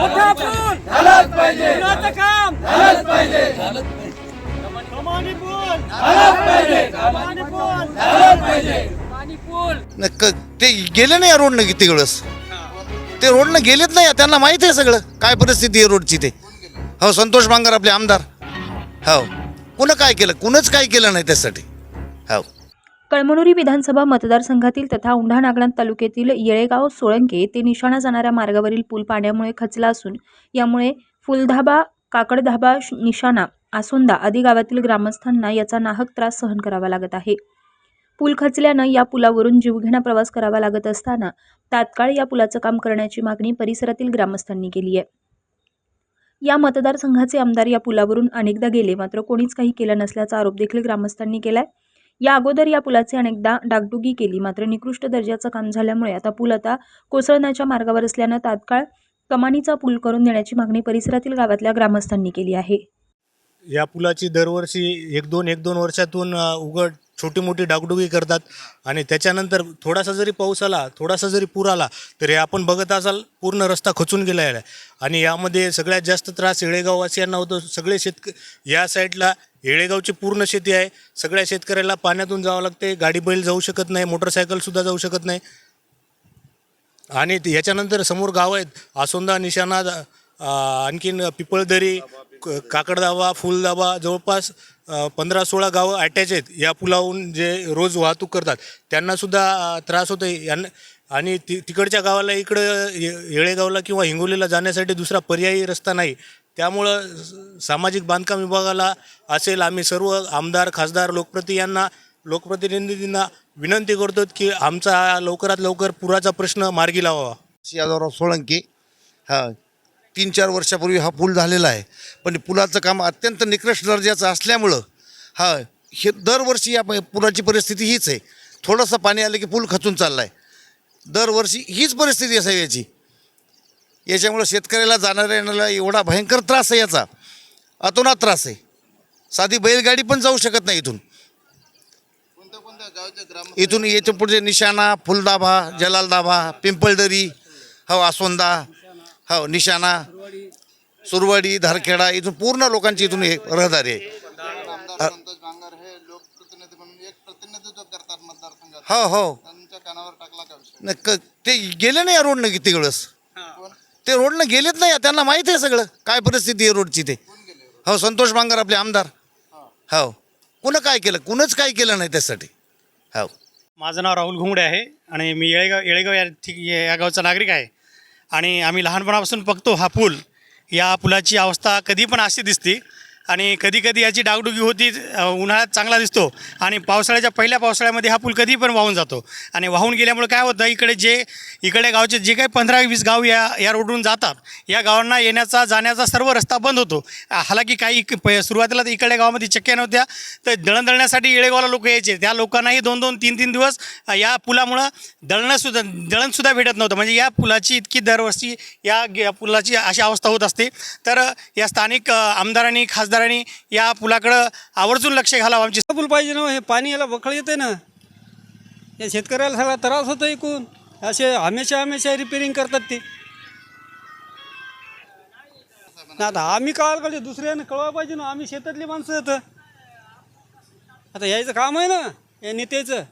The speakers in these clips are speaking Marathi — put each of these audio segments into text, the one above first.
झालाच पाहिजे काम झालाच पाहिजे. कमानी पूल झालाच पाहिजे. कमानी पूल झालाच पाहिजे कमानी पूल न क- ते गेले नाही या रोडनं किती वेळेस? ते रोडनं गेलेत नाही त्यांना माहिती आहे सगळं. काय परिस्थिती आहे रोडची ते? हो संतोष बांगर आपले आमदार. हो. कुणं काय केलं? कुणच काय केलं नाही त्यासाठी? हो. कळमनुरी विधानसभा मतदारसंघातील तथा औंढा नागनाथ तालुक्यातील येळेगाव सोळंके ते निशाणा जाणाऱ्या मार्गावरील पूल पाण्यामुळे खचला असून यामुळे फुलधाबा काकडधाबा निशाणा आसोंदा आदी गावातील ग्रामस्थांना याचा नाहक त्रास सहन करावा लागत आहे. पूल खचल्यानं या पुलावरून जीवघेणा प्रवास करावा लागत असताना तात्काळ या पुलाचं काम करण्याची मागणी परिसरातील ग्रामस्थांनी केली आहे. या मतदारसंघाचे आमदार या पुलावरून अनेकदा गेले मात्र कोणीच काही केलं नसल्याचा आरोप देखील ग्रामस्थांनी केलाय. या अगोदर या पुलाचे अनेकदा डागडुगी केली. मात्र निकृष्ट दर्जाचं काम झाल्यामुळे आता पूल आता कोसळण्याच्या मार्गावर असल्यानं तात्काळ कमानीचा पूल करून देण्याची मागणी परिसरातील गावातल्या ग्रामस्थांनी केली आहे. या पुलाची दरवर्षी एक दोन एक दोन वर्षातून उघड छोटी मोठी डागडुगी करतात. आणि त्याच्यानंतर थोडासा जरी पाऊस आला थोडासा जरी पूर आला तरी आपण बघत असाल पूर्ण रस्ता खचून गेला आहे. आणि यामध्ये सगळ्यात जास्त त्रास येळेगाववासियांना होतो. सगळे शेतक या साईडला येळेगावची पूर्ण शेती आहे. सगळ्या शेतकऱ्याला पाण्यातून जावं लागते. गाडी बैल जाऊ शकत नाही. मोटरसायकलसुद्धा जाऊ शकत नाही. आणि याच्यानंतर समोर गाव आहेत. आसोंदा निशाणा आणखीन पिपळदरी क- काकडदाबा फुलदाबा जवळपास पंधरा सोळा गावं अटॅच आहेत. या पुलावरून जे रोज वाहतूक करतात त्यांनासुद्धा त्रास होतो यांना आणि ति तिकडच्या गावाला इकडं ये येळेगावला किंवा हिंगोलीला जाण्यासाठी दुसरा पर्यायी रस्ता नाही. त्यामुळं सामाजिक बांधकाम विभागाला असेल आम्ही सर्व आमदार खासदार लोकप्रति यांना लोकप्रतिनिधींना विनंती करतो की आमचा हा लवकरात लवकर पुराचा प्रश्न मार्गी लावावा. यादवराव सोळंकी हां तीन चार वर्षापूर्वी हा पूल झालेला आहे. पण पुलाचं काम अत्यंत निकृष्ट दर्जाचं असल्यामुळं हा हे दरवर्षी या पुलाची परिस्थिती हीच आहे. थोडंसं पाणी आलं की पूल खचून चालला आहे दरवर्षी हीच परिस्थिती असावी याची. याच्यामुळं शेतकऱ्याला जाणाऱ्या येणाऱ्याला एवढा भयंकर त्रास आहे याचा. अतोनात त्रास आहे. साधी बैलगाडी पण जाऊ शकत नाही इथून. इथून याच्यापुढे निशाणा फुलदाभा जलालदाभा पिंपळदरी हो आसोंदा हो निशाणा सुरवाडी धारखेडा इथून पूर्ण लोकांची इथून एक रहदारी आहे. हो हो. त्यांच्या ते गेले नाही या रोडनं किती वेळेस? ते रोडनं गेलेत नाही त्यांना माहीत आहे सगळं. काय परिस्थिती आहे रोडची ते? हो संतोष बांगर आपले आमदार. हो. कुणं काय केलं? कुणच काय केलं नाही त्यासाठी? हो. माझं नाव राहुल घुंगडे आहे आणि मी येळेगाव येळेगाव या ठिक या गावचा नागरिक आहे. आणि आम्ही लहानपणापासून बघतो हा पूल. या पुलाची अवस्था कधी पण अशी दिसते आणि कधीकधी याची डागडुगी होती उन्हाळ्यात चांगला दिसतो आणि पावसाळ्याच्या पहिल्या पावसाळ्यामध्ये हा पूल कधी पण वाहून जातो. आणि वाहून गेल्यामुळे काय होतं इकडे जे इकडे गावचे जे काही पंधरा वीस गाव या या रोडवरून जातात या गावांना येण्याचा जाण्याचा सर्व रस्ता बंद होतो. हालाकी काही इक- प- सुरुवातीला तर इकडे गावामध्ये चक्क्या नव्हत्या तर दळण दळण्यासाठी येळेगावला लोक यायचे. त्या लोकांनाही दोन दोन तीन तीन दिवस या पुलामुळं दळणंसुद्धा दळणसुद्धा भेटत नव्हतं. म्हणजे या पुलाची इतकी दरवर्षी या पुलाची अशी अवस्था होत असते. तर या स्थानिक आमदारांनी खासदार खासदारांनी या पुलाकडं आवर्जून लक्ष घालावं आमची पूल पाहिजे ना हे पाणी याला बखळ येते ना. या शेतकऱ्याला सगळा त्रास होतो ऐकून असे हमेशा हमेशा रिपेरिंग करतात ते. आता आम्ही कळायला पाहिजे दुसऱ्याने कळवा पाहिजे ना आम्ही शेतातली माणसं येतं आता यायचं काम आहे ना या नेत्याचं.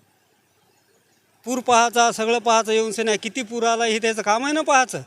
पूर पाहायचा सगळं पाहायचं येऊन से नाही किती पूर आला हे त्याचं काम आहे ना पाहायचं.